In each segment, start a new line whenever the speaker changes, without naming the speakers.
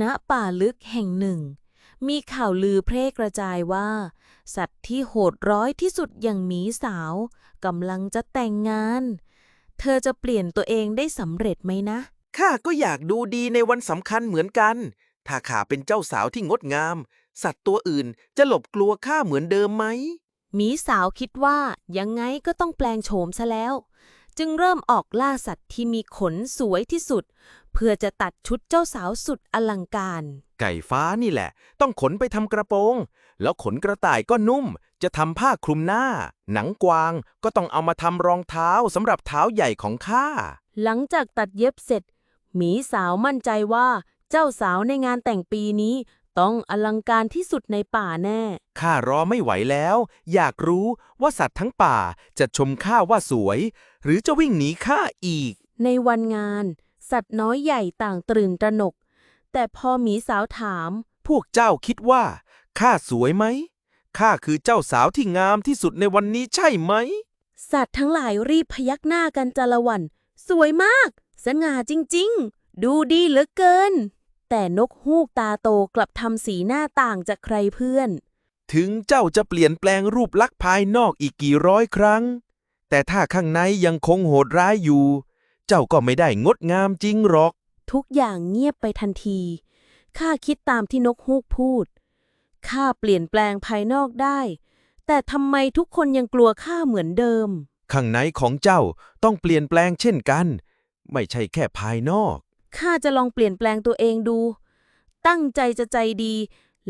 ณป่าลึกแห่งหนึ่ง มีข่าวลือแพร่กระจายว่า สัตว์ที่โหดร้ายที่สุดอย่างหมีสาวกำลังจะแต่งงาน เธอจะเปลี่ยนตัวเองได้สำเร็จไหมนะ
ข้าก็อยากดูดีในวันสำคัญเหมือนกัน ถ้าข้าเป็นเจ้าสาวที่งดงาม สัตว์ตัวอื่นจะหลบกลัวข้าเหมือนเดิมไหม
หมีสาวคิดว่ายังไงก็ต้องแปลงโฉมซะแล้ว จึงเริ่มออกล่าสัตว์ที่มีขนสวยที่สุด เพื่อจะตัดชุดเจ้าสาวสุดอลังการ
ไก่ฟ้านี่แหละ ต้องขนไปทำกระโปรง แล้วขนกระต่ายก็นุ่ม จะทำผ้าคลุมหน้า หนังกวางก็ต้องเอามาทำรองเท้าสำหรับเท้าใหญ่ของข้า
หลังจากตัดเย็บเสร็จ หมีสาวมั่นใจว่า เจ้าสาวในงานแต่งปีนี้ต้องอลังการที่สุดในป่าแน่
ข้ารอไม่ไหวแล้ว อยากรู้ว่าสัตว์ทั้งป่าจะชมข้าว่าสวย หรือจะวิ่งหนีข้าอีก
ในวันงาน สัตว์น้อยใหญ่ต่างตื่นตระหนก แต่พอหมีสาวถาม
พวกเจ้าคิดว่าข้าสวยไหมข้าคือเจ้าสาวที่งามที่สุดในวันนี้ใช่ไหม
สัตว์ทั้งหลายรีบพยักหน้ากันจาละวัน สวยมาก สง่าจริง ๆ ดูดีเหลือเกิน แต่นกฮูกตาโตกลับทำสีหน้าต่างจากใครเพื่อน
ถึงเจ้าจะเปลี่ยนแปลงรูปลักษณ์ภายนอกอีกกี่ร้อยครั้ง แต่ถ้าข้างในยังคงโหดร้ายอยู่ เจ้าก็ไม่ได้งดงามจริงหรอก
ทุกอย่างเงียบไปทันที ข้าคิดตามที่นกฮูกพูด ข้าเปลี่ยนแปลงภายนอกได้ แต่ทำไมทุกคนยังกลัวข้าเหมือนเดิม
ข้างในของเจ้าต้องเปลี่ยนแปลงเช่นกัน ไม่ใช่แค่ภายนอก
ข้าจะลองเปลี่ยนแปลงตัวเองดู ตั้งใจจะใจดี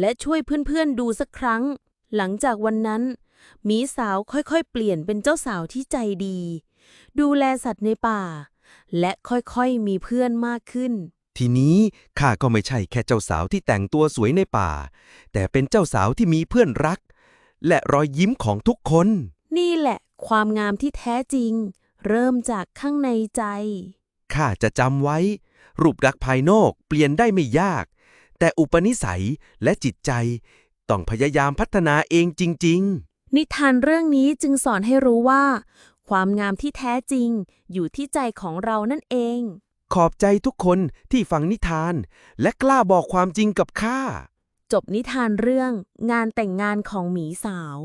และช่วยเพื่อนๆดูสักครั้ง หลังจากวันนั้น หมีสาวค่อยๆ เปลี่ยนเป็นเจ้าสาวที่ใจดี ดูแลสัตว์ในป่า และค่อยๆมีเพื่อนมากขึ้น
ทีนี้ข้าก็ไม่ใช่แค่เจ้าสาวที่แต่งตัวสวยในป่า แต่เป็นเจ้าสาวที่มีเพื่อนรัก และรอยยิ้มของทุกคน
นี่แหละ ความงามที่แท้จริง เริ่มจากข้างในใจ
ข้าจะจำไว้ รูปลักษณ์ภายนอกเปลี่ยนได้ไม่ยาก แต่อุปนิสัยและจิตใจ ต้องพยายามพัฒนาเองจริง
นิทานเรื่องนี้จึงสอนให้รู้ว่า ความงามที่แท้จริงอยู่ที่ใจของเรานั่นเอง
ๆขอบใจทุกคนที่ฟังนิทาน และกล้าบอกความจริงกับข้า
จบนิทานเรื่องงานแต่งงานของหมีสาว